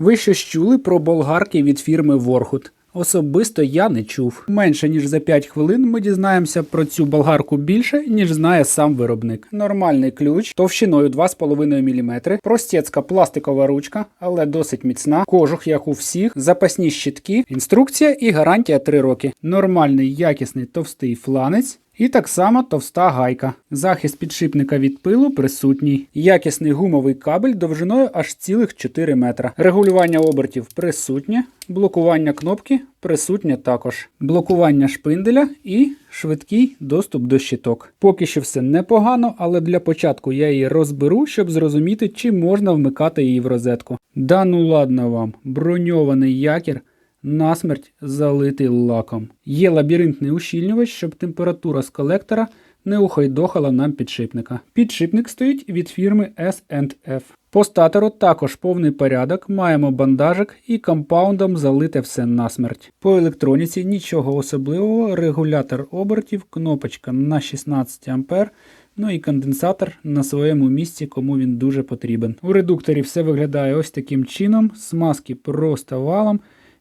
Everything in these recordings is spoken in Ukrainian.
Ви щось чули про болгарки від фірми Ворхут? Особисто я не чув. Менше ніж за 5 хвилин ми дізнаємося про цю болгарку більше, ніж знає сам виробник. Нормальний ключ товщиною 2,5 мм, простецька пластикова ручка, але досить міцна. Кожух, як у всіх, запасні щитки, інструкція і гарантія 3 роки. Нормальний якісний товстий фланець. І так само товста гайка. Захист підшипника від пилу присутній. Якісний гумовий кабель довжиною аж цілих 4 метра. Регулювання обертів присутнє. Блокування кнопки присутнє також. Блокування шпинделя і швидкий доступ до щиток. Поки що все непогано, але для початку я її розберу, щоб зрозуміти, чи можна вмикати її в розетку. Да ну ладно вам, броньований якір насмерть залитий лаком. Є лабіринтний ущільнювач, щоб температура з колектора не ухайдохала нам підшипника. Підшипник стоїть від фірми S&F. По статору також повний порядок, маємо бандажик і компаундом залите все насмерть. По електроніці нічого особливого, регулятор обертів, кнопочка на 16 А. Ну і конденсатор на своєму місці, кому він дуже потрібен. У редукторі все виглядає ось таким чином, смазки просто валом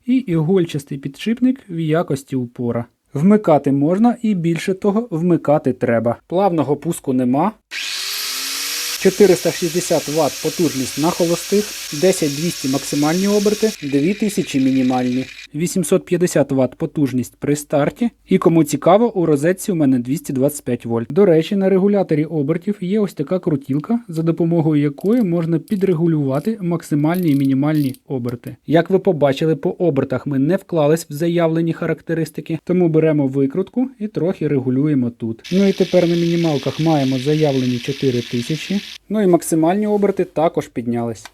і ігольчастий підшипник в якості упора. Вмикати можна і більше того, вмикати треба. Плавного пуску нема. 460 Вт потужність на холостих, 10-200 максимальні оберти, 2000 мінімальні, 850 Вт потужність при старті. І кому цікаво, у розетці у мене 225 вольт. До речі, на регуляторі обертів є ось така крутілка, за допомогою якої можна підрегулювати максимальні і мінімальні оберти. Як ви побачили, по обертах ми не вклались в заявлені характеристики, тому беремо викрутку і трохи регулюємо тут. Ну і тепер на мінімалках маємо заявлені 4000. Ну і максимальні оберти також піднялись.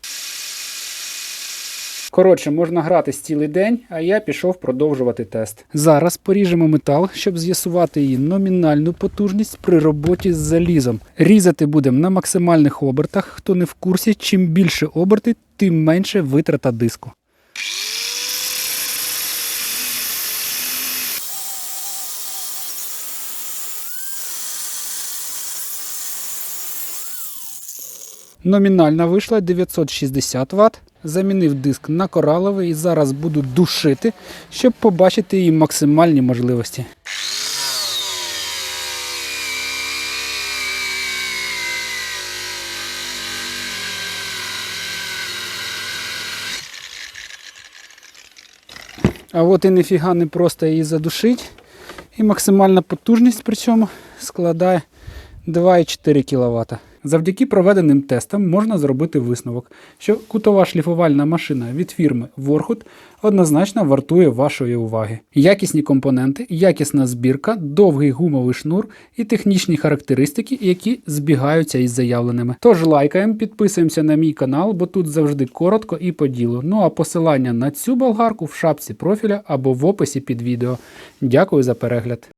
Коротше, можна грати цілий день, а я пішов продовжувати тест. Зараз поріжемо метал, щоб з'ясувати її номінальну потужність при роботі з залізом. Різати будемо на максимальних обертах. Хто не в курсі, чим більше оберти, тим менше витрата диску. Номінальна вийшла 960 Вт. Замінив диск на кораловий і зараз буду душити, щоб побачити її максимальні можливості. А от і ніфіга не просто її задушить. І максимальна потужність при цьому складає 2,4 кВт. Завдяки проведеним тестам можна зробити висновок, що кутова шліфувальна машина від фірми Warhut однозначно вартує вашої уваги. Якісні компоненти, якісна збірка, довгий гумовий шнур і технічні характеристики, які збігаються із заявленими. Тож лайкаємо, підписуємося на мій канал, бо тут завжди коротко і по ділу. Ну а посилання на цю болгарку в шапці профіля або в описі під відео. Дякую за перегляд.